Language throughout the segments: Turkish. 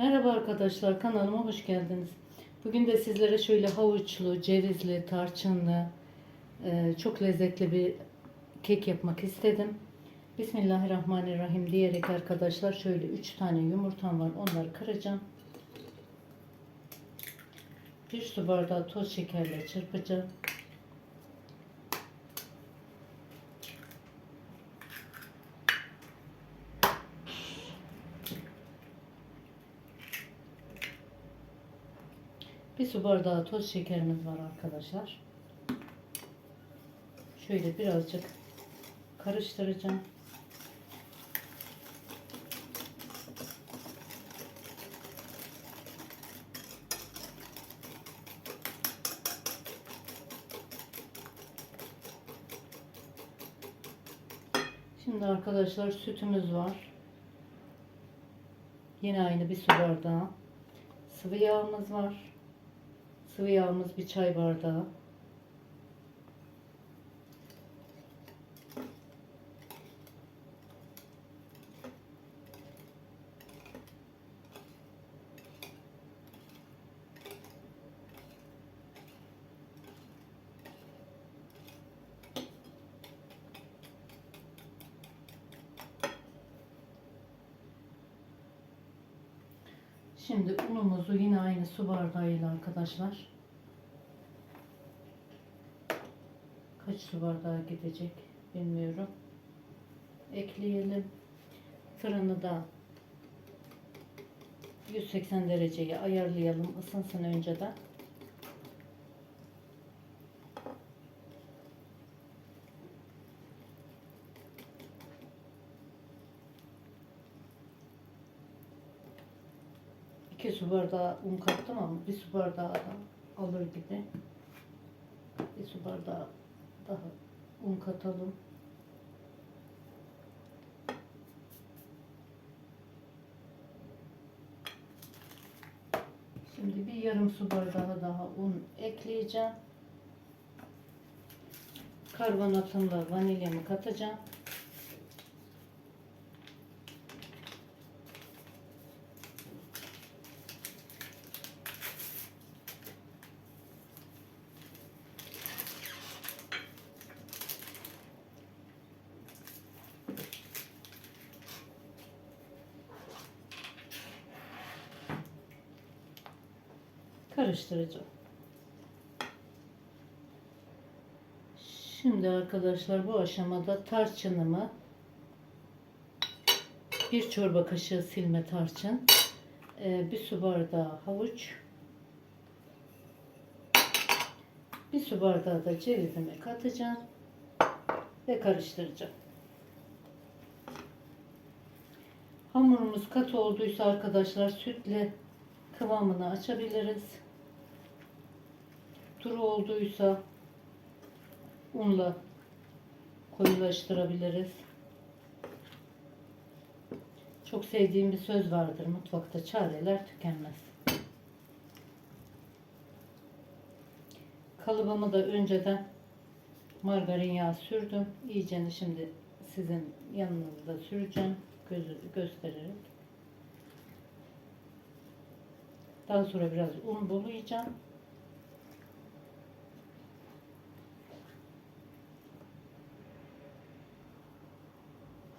Merhaba arkadaşlar kanalıma hoş geldiniz. Bugün de sizlere şöyle havuçlu, cevizli, tarçınlı, e, çok lezzetli bir kek yapmak istedim. Bismillahirrahmanirrahim diyerek arkadaşlar şöyle 3 tane yumurtam var onları kıracağım. Bir su bardağı toz şekerle çırpacağım. Bir su bardağı toz şekerimiz var arkadaşlar. Şöyle birazcık karıştıracağım. Şimdi arkadaşlar sütümüz var. Yine aynı bir su bardağı. Sıvı yağımız var. Sıvı yağımız bir çay bardağı. Şimdi unumuzu yine aynı su bardağıyla arkadaşlar. Kaç su bardağı gidecek bilmiyorum. Ekleyelim. Fırını da 180 dereceye ayarlayalım. Isınsın önceden. İki su bardağı un kattım ama bir su bardağı da alır gibi. Bir su bardağı daha un katalım. Şimdi bir yarım su bardağı daha un ekleyeceğim. Karbonatımla vanilyamı katacağım. Karıştıracağım. Şimdi arkadaşlar bu aşamada tarçınımı bir çorba kaşığı silme tarçın, e, bir su bardağı havuç, bir su bardağı da cevizimi katacağım ve karıştıracağım. Hamurumuz katı olduysa arkadaşlar sütle kıvamını açabiliriz. Duru olduysa unla koyulaştırabiliriz. Çok sevdiğim bir söz vardır. Mutfakta çareler tükenmez. Kalıbımı da önceden margarin yağı sürdüm. İyicene şimdi sizin yanınızda süreceğim. Gözü göstererek. Daha sonra biraz un bulayacağım.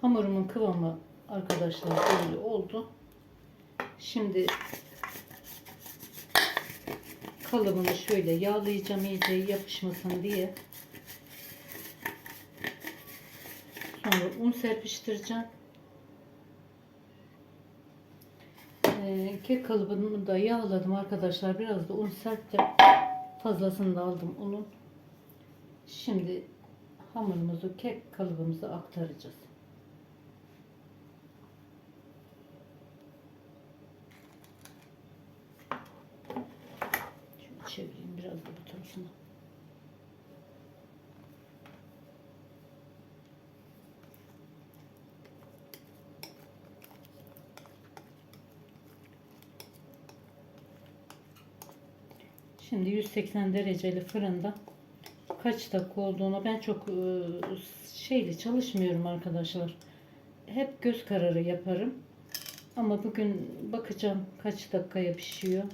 Hamurumun kıvamı arkadaşlar böyle oldu. Şimdi kalıbını şöyle yağlayacağım iyice yapışmasın diye. Sonra un serpiştireceğim. Ee, kek kalıbını da yağladım arkadaşlar. Biraz da un serptim. Fazlasını da aldım unun. Şimdi hamurumuzu kek kalıbımıza aktaracağız. Şöyle çevireyim tarafına. Şimdi 180 dereceli fırında kaç dakika olduğunu ben çok e, şeyli çalışmıyorum arkadaşlar. Hep göz kararı yaparım. Ama bugün bakacağım kaç dakikaya pişiyor.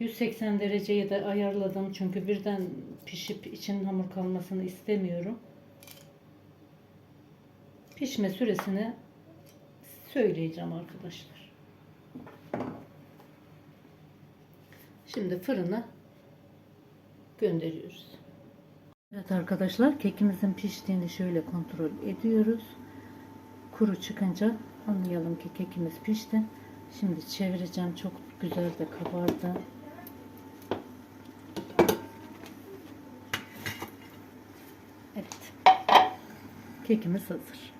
180 dereceye de ayarladım çünkü birden pişip için hamur kalmasını istemiyorum. Pişme süresini söyleyeceğim arkadaşlar. Şimdi fırına gönderiyoruz. Evet arkadaşlar kekimizin piştiğini şöyle kontrol ediyoruz. Kuru çıkınca anlayalım ki kekimiz pişti. Şimdi çevireceğim. Çok güzel de kabardı. Kekimiz hazır.